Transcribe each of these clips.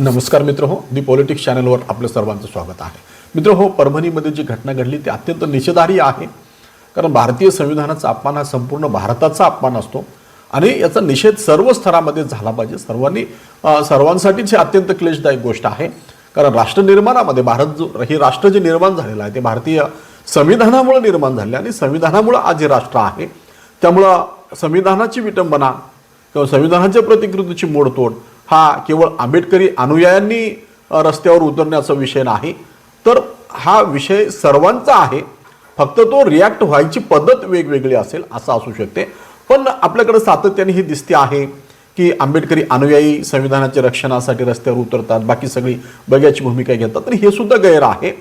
नमस्कार मित्र हो दी पॉलिटिक्स चॅनलवर आपलं सर्वांचं स्वागत आहे. मित्र हो परभणीमध्ये जी घटना घडली ती अत्यंत निषेधार्ह आहे. कारण भारतीय संविधानाचा अपमान हा संपूर्ण भारताचा अपमान असतो. आणि याचा निषेध सर्व स्तरामध्ये झाला पाहिजे. सर्वांनी सर्वांसाठीच ही अत्यंत क्लेशदायक गोष्ट आहे. कारण राष्ट्रनिर्माणामध्ये भारत जो हे राष्ट्र जे निर्माण झालेलं आहे ते भारतीय संविधानामुळे निर्माण झाले आणि संविधानामुळं आज हे राष्ट्र आहे. त्यामुळं संविधानाची विटंबना किंवा संविधानाच्या प्रतिकृतीची मोडतोड हा केवळ आंबेडकरी अनुयायांनी रस्त्यावर उतरण्याचा विषय नाही. तर हा विषय सर्वांचा आहे. फक्त तो रिॲक्ट व्हायची पद्धत वेगवेगळी असेल असं असू शकते. पण आपल्याकडे सातत्याने ही दिसते आहे की आंबेडकरी अनुयायी संविधानाच्या रक्षणासाठी रस्त्यावर उतरतात बाकी सगळी बग्याची भूमिका घेतात. तर हे सुद्धा गैर आहे.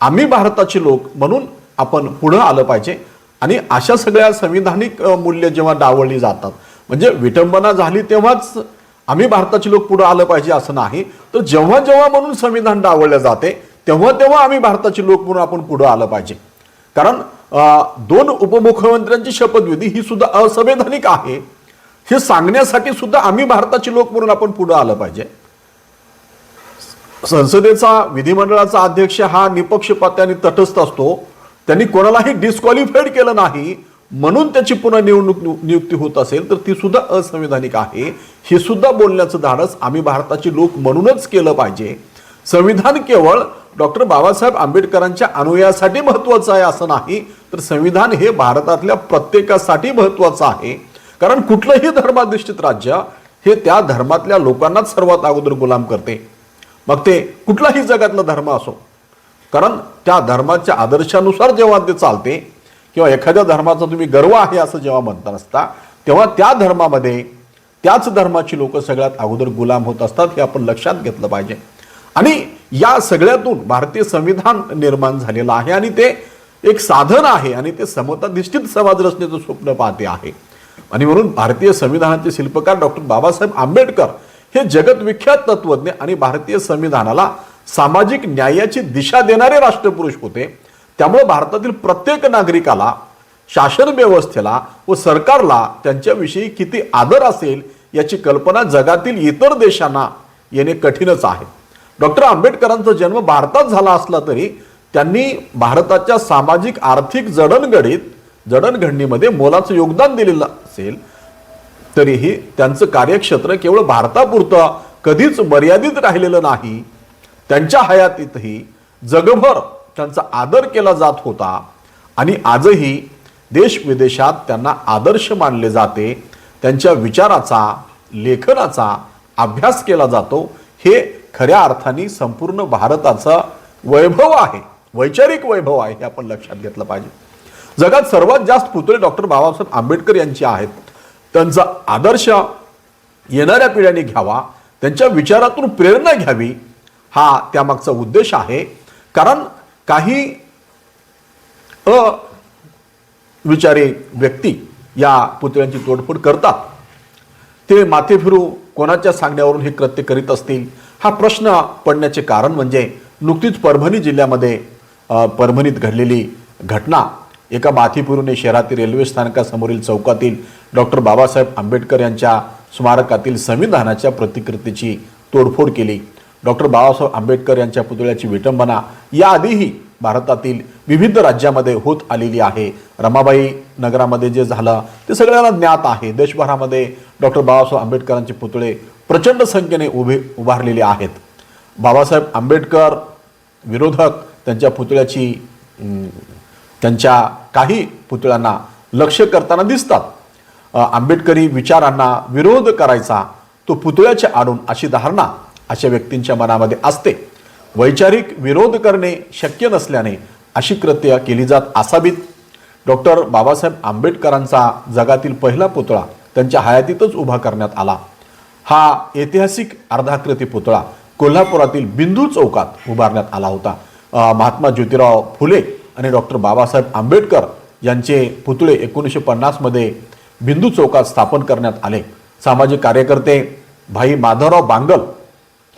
आम्ही भारताचे लोक म्हणून आपण पुढं आलं पाहिजे. आणि अशा सगळ्या संविधानिक मूल्य जेव्हा डावळली जातात म्हणजे विटंबना झाली तेव्हाच आम्ही भारताचे लोक पुढे आलं पाहिजे असं नाही. तर जेव्हा जेव्हा म्हणून संविधान डावळलं जाते तेव्हा तेव्हा आम्ही भारताचे लोक म्हणून आपण पुढे आलं पाहिजे. कारण दोन उपमुख्यमंत्र्यांची शपथविधी ही सुद्धा असंवैधानिक आहे. हे सांगण्यासाठी सुद्धा आम्ही भारताचे लोक म्हणून आपण पुढे आलं पाहिजे. संसदेचा विधिमंडळाचा अध्यक्ष हा निपक्षपात्याने तटस्थ असतो. त्यांनी कोणालाही डिस्क्वालिफाईड केलं नाही. म्हणून त्याची पुन्हा निवडणूक नियुक्ती होत असेल तर ती सुद्धा असंविधानिक आहे. हे सुद्धा बोलण्याचं धाडस आम्ही भारताचे लोक म्हणूनच केलं पाहिजे. संविधान केवळ डॉक्टर बाबासाहेब आंबेडकरांच्या अनुयायासाठी महत्वाचं आहे असं नाही तर संविधान हे भारतातल्या प्रत्येकासाठी महत्वाचं आहे. कारण कुठलंही धर्माधिष्ठित राज्य हे त्या धर्मातल्या लोकांनाच सर्वात अगोदर गुलाम करते. मग ते कुठलाही जगातला धर्म असो कारण त्या धर्माच्या आदर्शानुसार जेव्हा ते चालते किंवा एखाद्या धर्माचा तुम्ही गर्व आहे असं जेव्हा म्हणता असता तेव्हा त्या धर्मामध्ये त्याच धर्माची लोक सगळ्यात अगोदर गुलाम होत असतात हे आपण लक्षात घेतलं पाहिजे. आणि या सगळ्यातून भारतीय संविधान निर्माण झालेलं आहे आणि ते एक साधन आहे आणि ते समताधिष्ठित समाज रचनेचं स्वप्न पाहते आहे. आणि म्हणून भारतीय संविधानाचे शिल्पकार डॉक्टर बाबासाहेब आंबेडकर हे जगतविख्यात तत्वज्ञ आणि भारतीय संविधानाला सामाजिक न्यायाची दिशा देणारे राष्ट्रपुरुष होते. त्यामुळे भारतातील प्रत्येक नागरिकाला शासन व्यवस्थेला व सरकारला त्यांच्याविषयी किती आदर असेल याची कल्पना जगातील इतर देशांना येणे कठीणच आहे. डॉक्टर आंबेडकरांचा जन्म भारतात झाला असला तरी त्यांनी भारताच्या सामाजिक आर्थिक जडणघडीत जडणघडणीमध्ये मोलाचं योगदान दिलेलं असेल तरीही त्यांचं कार्यक्षेत्र केवळ भारतापुरतं कधीच मर्यादित राहिलेलं नाही. त्यांच्या हयातीतही जगभर त्यांचा आदर केला जात होता आणि आजही देश विदेशात त्यांना आदर्श मानले जाते त्यांच्या विचाराचा लेखनाचा अभ्यास केला जातो. हे खऱ्या अर्थाने संपूर्ण भारताचं वैभव आहे. वैचारिक वैभव आहे हे आपण लक्षात घेतलं पाहिजे. जगात सर्वात जास्त पुतळे डॉक्टर बाबासाहेब आंबेडकर यांचे आहेत. त्यांचा आदर्श येणाऱ्या पिढ्यांनी घ्यावा त्यांच्या विचारातून प्रेरणा घ्यावी हा त्यामागचा उद्देश आहे. कारण काही अ विचारी व्यक्ती या पुतळ्यांची तोडफोड करतात. ते माथे फिरू कोणाच्या सांगण्यावरून हे कृत्य करीत असतील? हा प्रश्न पडण्याचे कारण म्हणजे नुकतीच परभणी जिल्ह्यामध्ये परभणीत घडलेली घटना. एका माथीपुरुने शहरातील रेल्वे स्थानकासमोरील चौकातील डॉक्टर बाबासाहेब आंबेडकर यांच्या स्मारकातील संविधानाच्या प्रतिकृतीची तोडफोड केली. डॉक्टर बाबासाहेब आंबेडकर यांच्या पुतळ्याची विटंबना याआधीही भारतातील विविध राज्यामध्ये होत आलेली आहे. रमाबाई नगरामध्ये जे झालं ते सगळ्यांना ज्ञात आहे. देशभरामध्ये डॉक्टर बाबासाहेब आंबेडकरांचे पुतळे प्रचंड संख्येने उभे उभारलेले आहेत. बाबासाहेब आंबेडकर विरोधक त्यांच्या पुतळ्याची त्यांच्या काही पुतळ्यांना लक्ष करताना दिसतात. आंबेडकरी विचारांना विरोध करायचा तो पुतळ्याच्या आडून अशी धारणा अशा व्यक्तींच्या मनामध्ये असते. वैचारिक विरोध करणे शक्य नसल्याने अशी कृत्य केली जात असावीत. डॉक्टर बाबासाहेब आंबेडकरांचा जगातील पहिला पुतळा त्यांच्या हयातीतच उभा करण्यात आला. हा ऐतिहासिक अर्धाकृती पुतळा कोल्हापुरातील बिंदू चौकात उभारण्यात आला होता. महात्मा ज्योतिराव फुले आणि डॉक्टर बाबासाहेब आंबेडकर यांचे पुतळे एकोणीसशे पन्नासमध्ये बिंदू चौकात स्थापन करण्यात आले. सामाजिक कार्यकर्ते भाई माधवराव बांगल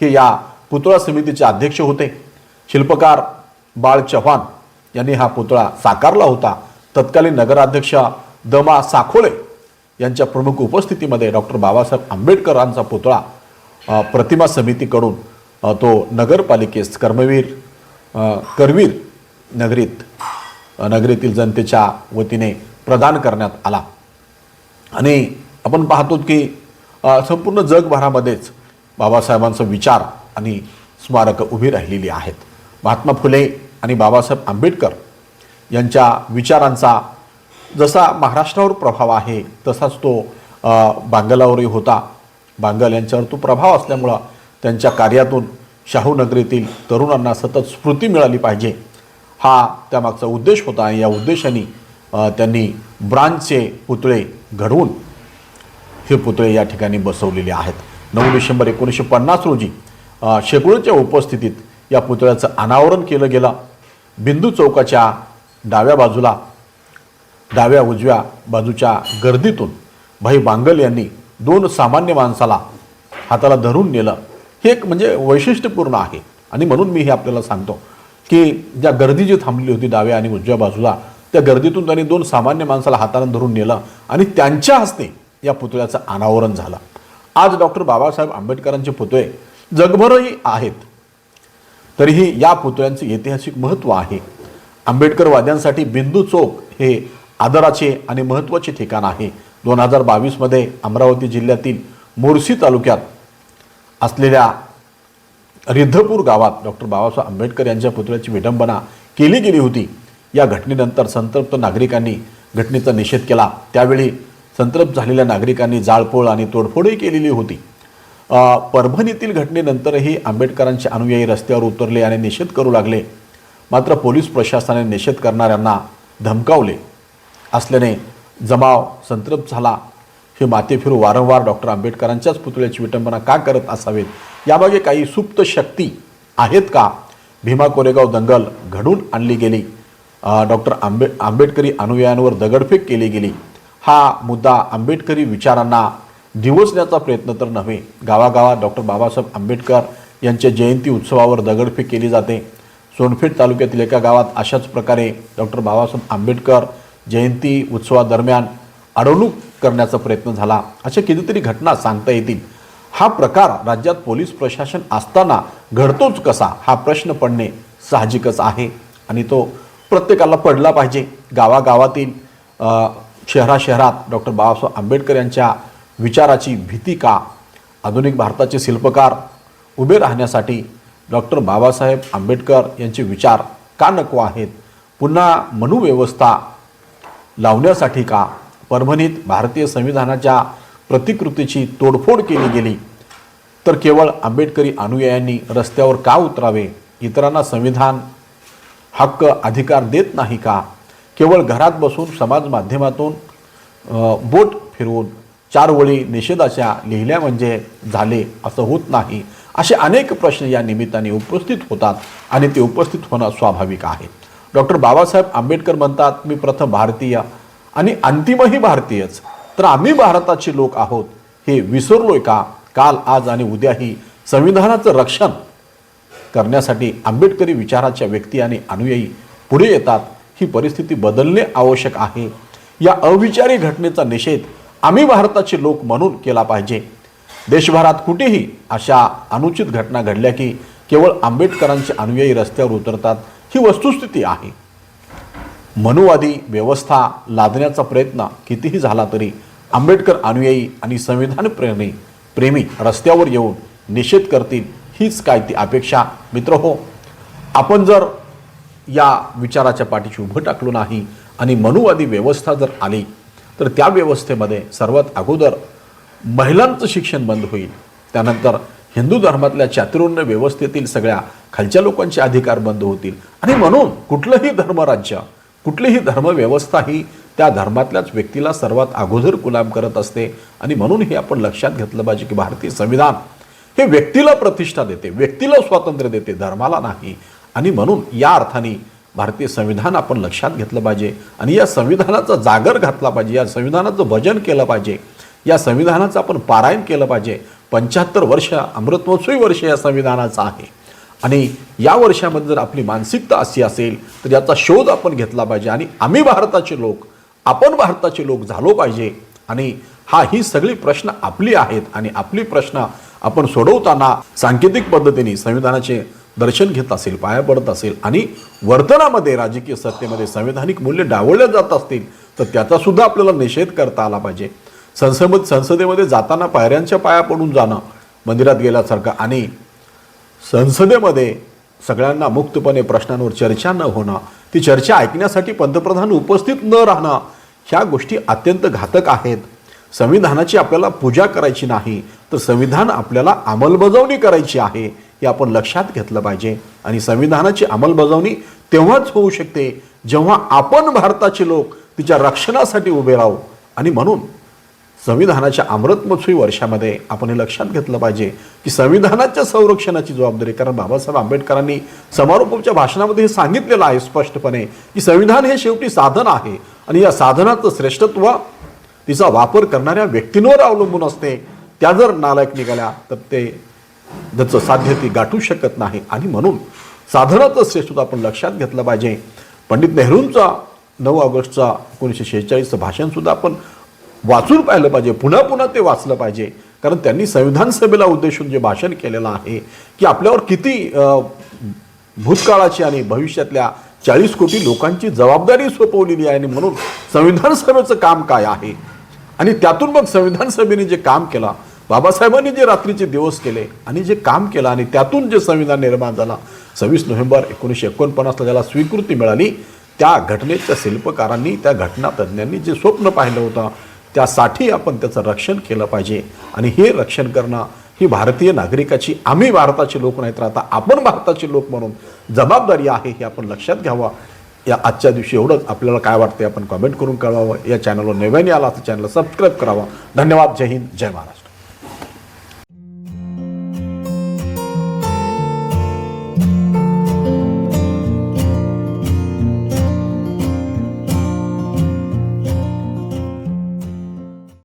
हे या पुतळा समितीचे अध्यक्ष होते. शिल्पकार बाळ चव्हाण यांनी हा पुतळा साकारला होता. तत्कालीन नगराध्यक्ष दमा साखोळे यांच्या प्रमुख उपस्थितीमध्ये डॉक्टर बाबासाहेब आंबेडकरांचा पुतळा प्रतिमा समितीकडून तो नगरपालिकेस कर्मवीर करवीर नगरीत नगरीतील जनतेच्या वतीने प्रदान करण्यात आला. आणि आपण पाहतो की संपूर्ण जगभरामध्येच बाबासाहेबांचा विचार आणि स्मारकं उभी राहिलेली आहेत. महात्मा फुले आणि बाबासाहेब आंबेडकर यांच्या विचारांचा जसा महाराष्ट्रावर प्रभाव आहे तसाच तो बांगलावरही होता. बांगल यांच्यावर तो प्रभाव असल्यामुळं त्यांच्या कार्यातून शाहू नगरीतील तरुणांना सतत स्फूर्ती मिळाली पाहिजे. हा त्यामागचा उद्देश होता आणि या उद्देशाने त्यांनी ब्रांचचे पुतळे घडवून हे पुतळे या ठिकाणी बसवलेले आहेत. नऊ डिसेंबर एकोणीसशे पन्नास रोजी शेगुळच्या उपस्थितीत या पुतळ्याचं अनावरण केलं गेलं. बिंदू चौकाच्या डाव्या बाजूला डाव्या उजव्या बाजूच्या गर्दीतून भाई बांगल यांनी दोन सामान्य माणसाला हाताला धरून नेलं. हे एक म्हणजे वैशिष्ट्यपूर्ण आहे. आणि म्हणून मी हे आपल्याला सांगतो की ज्या गर्दी जी थांबली होती डाव्या आणि उजव्या बाजूला त्या गर्दीतून त्यांनी दोन सामान्य माणसाला हाताला धरून नेलं आणि त्यांच्या हस्ते या पुतळ्याचं अनावरण झालं. आज डॉक्टर बाबासाहेब आंबेडकरांचे पुतळे जगभरही आहेत. तरीही या पुतळ्यांचे ऐतिहासिक महत्त्व आहे. आंबेडकरवाद्यांसाठी बिंदू चौक हे आदराचे आणि महत्त्वाचे ठिकाण आहे. दोन हजार बावीसमध्ये अमरावती जिल्ह्यातील मोर्शी तालुक्यात असलेल्या रिद्धपूर गावात डॉक्टर बाबासाहेब आंबेडकर यांच्या पुतळ्याची विडंबना केली गेली होती. या घटनेनंतर संतप्त नागरिकांनी घटनेचा निषेध केला. त्यावेळी संतप्त झालेल्या नागरिकांनी जाळपोळ आणि तोडफोडही केलेली होती. परभणीतील घटनेनंतरही आंबेडकरांचे अनुयायी रस्त्यावर उतरले आणि निषेध करू लागले. मात्र पोलीस प्रशासनाने निषेध करणाऱ्यांना धमकावले. असल्याने जमाव संतप्त झाला. हे मातेफिरू वारंवार डॉक्टर आंबेडकरांच्याच पुतळ्याची विटंबना का करत असावेत? यामागे काही सुप्त शक्ती आहेत का? भीमा कोरेगाव दंगल घडून आणली गेली. डॉक्टर आंबे आंबेडकरी अनुयायांवर दगडफेक केली गेली. हा मुद्दा आंबेडकरी विचारांना दिवसण्याचा प्रयत्न तर नव्हे. गावागावात डॉक्टर बाबासाहेब आंबेडकर यांच्या जयंती उत्सवावर दगडफेक केली जाते. सोनपेठ तालुक्यातील एका गावात अशाच प्रकारे डॉक्टर बाबासाहेब आंबेडकर जयंती उत्सवादरम्यान अडवणूक करण्याचा प्रयत्न झाला. अशा कितीतरी घटना सांगता येतील. हा प्रकार राज्यात पोलीस प्रशासन असताना घडतोच कसा हा प्रश्न पडणे साहजिकच आहे आणि तो प्रत्येकाला पडला पाहिजे. गावागावातील शहराशहरात डॉक्टर बाबासाहेब आंबेडकर यांच्या विचाराची भीती का? आधुनिक भारताचे शिल्पकार उभे राहण्यासाठी डॉक्टर बाबासाहेब आंबेडकर यांचे विचार का नको आहेत? पुन्हा मनुव्यवस्था लावण्यासाठी का? परभणीत भारतीय संविधानाच्या प्रतिकृतीची तोडफोड केली गेली. तर केवळ आंबेडकरी अनुयायांनी रस्त्यावर का उतरावे? इतरांना संविधान हक्क अधिकार देत नाही का? केवळ घरात बसून समाज माध्यमातून बोट फिरवून चार वळी निषेधाच्या लिहिल्या म्हणजे झाले असं होत नाही असे अनेक प्रश्न या निमित्ताने उपस्थित होतात आणि ते उपस्थित होणं स्वाभाविक आहे. डॉक्टर बाबासाहेब आंबेडकर म्हणतात मी प्रथम भारतीय आणि अंतिमही भारतीयच. तर आम्ही भारताचे लोक आहोत हे विसरलोय का? काल आज आणि उद्याही संविधानाचं रक्षण करण्यासाठी आंबेडकरी विचाराच्या व्यक्ती आणि अनुयायी पुढे येतात. ही परिस्थिती बदलणे आवश्यक आहे. या अविचारी घटनेचा निषेध आम्ही भारताचे लोक म्हणून केला पाहिजे. देशभरात कुठेही अशा अनुचित घटना घडल्या की केवळ आंबेडकरांचे अनुयायी रस्त्यावर उतरतात ही वस्तुस्थिती आहे. मनुवादी व्यवस्था लादण्याचा प्रयत्न कितीही झाला तरी आंबेडकर अनुयायी आणि संविधान प्रेमी प्रेमी रस्त्यावर येऊन निषेध करतील हीच काय ती अपेक्षा? मित्र हो आपण जर या विचाराच्या पाठीशी उभं टाकलो नाही. आणि मनुवादी व्यवस्था जर आली तर त्या व्यवस्थेमध्ये सर्वात अगोदर महिलांचं शिक्षण बंद होईल. त्यानंतर हिंदू धर्मातल्या चातुर्ण्य व्यवस्थेतील सगळ्या खालच्या लोकांचे अधिकार बंद होतील. आणि म्हणून कुठलंही धर्मराज्य कुठलीही धर्मव्यवस्था ही त्या धर्मातल्याच व्यक्तीला सर्वात अगोदर गुलाम करत असते. आणि म्हणून हे आपण लक्षात घेतलं पाहिजे की भारतीय संविधान हे व्यक्तीला प्रतिष्ठा देते व्यक्तीला स्वातंत्र्य देते धर्माला नाही. आणि म्हणून या अर्थाने भारतीय संविधान आपण लक्षात घेतलं पाहिजे आणि या संविधानाचा जागर घातला पाहिजे या संविधानाचं भजन केलं पाहिजे या संविधानाचं आपण पारायण केलं पाहिजे. पंच्याहत्तर वर्ष अमृतमहोत्सवी वर्ष या संविधानाचं आहे. आणि या वर्षामध्ये जर आपली मानसिकता अशी असेल तर याचा शोध आपण घेतला पाहिजे. आणि आम्ही भारताचे लोक आपण भारताचे लोक झालो पाहिजे. आणि हा ही सगळी प्रश्न आपली आहेत. आणि आपली प्रश्न आपण सोडवताना सांकेतिक पद्धतीने संविधानाचे दर्शन घेत असेल पाया पडत असेल आणि वर्तनामध्ये राजकीय सत्तेमध्ये संवैधानिक मूल्य डावळल्या जात असतील तर त्याचा सुद्धा आपल्याला निषेध करता आला पाहिजे. संसद संसदेमध्ये जाताना पायऱ्यांच्या पाया पडून जाणं मंदिरात गेल्यासारखं आणि संसदेमध्ये सगळ्यांना मुक्तपणे प्रश्नांवर चर्चा न होणं ती चर्चा ऐकण्यासाठी पंतप्रधान उपस्थित न राहणं ह्या गोष्टी अत्यंत घातक आहेत. संविधानाची आपल्याला पूजा करायची नाही तर संविधान आपल्याला अंमलबजावणी करायची आहे. हे आपण लक्षात घेतलं पाहिजे. आणि संविधानाची अंमलबजावणी तेव्हाच होऊ शकते जेव्हा आपण भारताचे लोक तिच्या रक्षणासाठी उभे राहू. आणि म्हणून संविधानाच्या अमृत वर्षामध्ये आपण हे लक्षात घेतलं पाहिजे की संविधानाच्या संरक्षणाची जबाबदारी कारण बाबासाहेब आंबेडकरांनी समारोपाच्या भाषणामध्ये हे सांगितलेलं आहे स्पष्टपणे की संविधान हे शेवटी साधन आहे. आणि या साधनाचं श्रेष्ठत्व तिचा वापर करणाऱ्या व्यक्तींवर अवलंबून असते. त्या जर नालायक निघाल्या तर ते त्याचं साध्य ती गाठू शकत नाही. आणि म्हणून साधनाचं श्रेष्ठत्व आपण लक्षात घेतलं पाहिजे. पंडित नेहरूंचा नऊ ऑगस्टचा एकोणीसशे शेहेचाळीसचं भाषणसुद्धा आपण वाचून पाहिलं पाहिजे. पुन्हा पुन्हा ते वाचलं पाहिजे. कारण त्यांनी संविधान सभेला उद्देशून जे भाषण केलेलं आहे की आपल्यावर किती भूतकाळाची आणि भविष्यातल्या चाळीस कोटी लोकांची जबाबदारी सोपवलेली आहे. आणि म्हणून संविधान सभेचं काम काय आहे? आणि त्यातून मग संविधान सभेने जे काम केलं बाबासाहेबांनी जे रात्रीचे दिवस केले आणि जे काम केलं आणि त्यातून जे संविधान निर्माण झाला सव्वीस नोव्हेंबर एकोणीसशे एकोणपन्नासला ज्याला स्वीकृती मिळाली त्या घटनेच्या शिल्पकारांनी त्या घटना तज्ज्ञांनी जे स्वप्न पाहिलं होतं त्यासाठी आपण त्याचं रक्षण केलं पाहिजे. आणि हे रक्षण करणं ही भारतीय नागरिकाची आम्ही भारताचे लोक नाहीतर आता आपण भारताचे लोक म्हणून जबाबदारी आहे हे आपण लक्षात घ्यावं. या आजच्या दिवशी एवढंच. आपल्याला काय वाटते आपण कमेंट करून कळवावं. या चॅनलवर नव्याने आला तर चॅनलला सबस्क्राईब करावं. धन्यवाद. जय हिंद. जय महाराष्ट्र.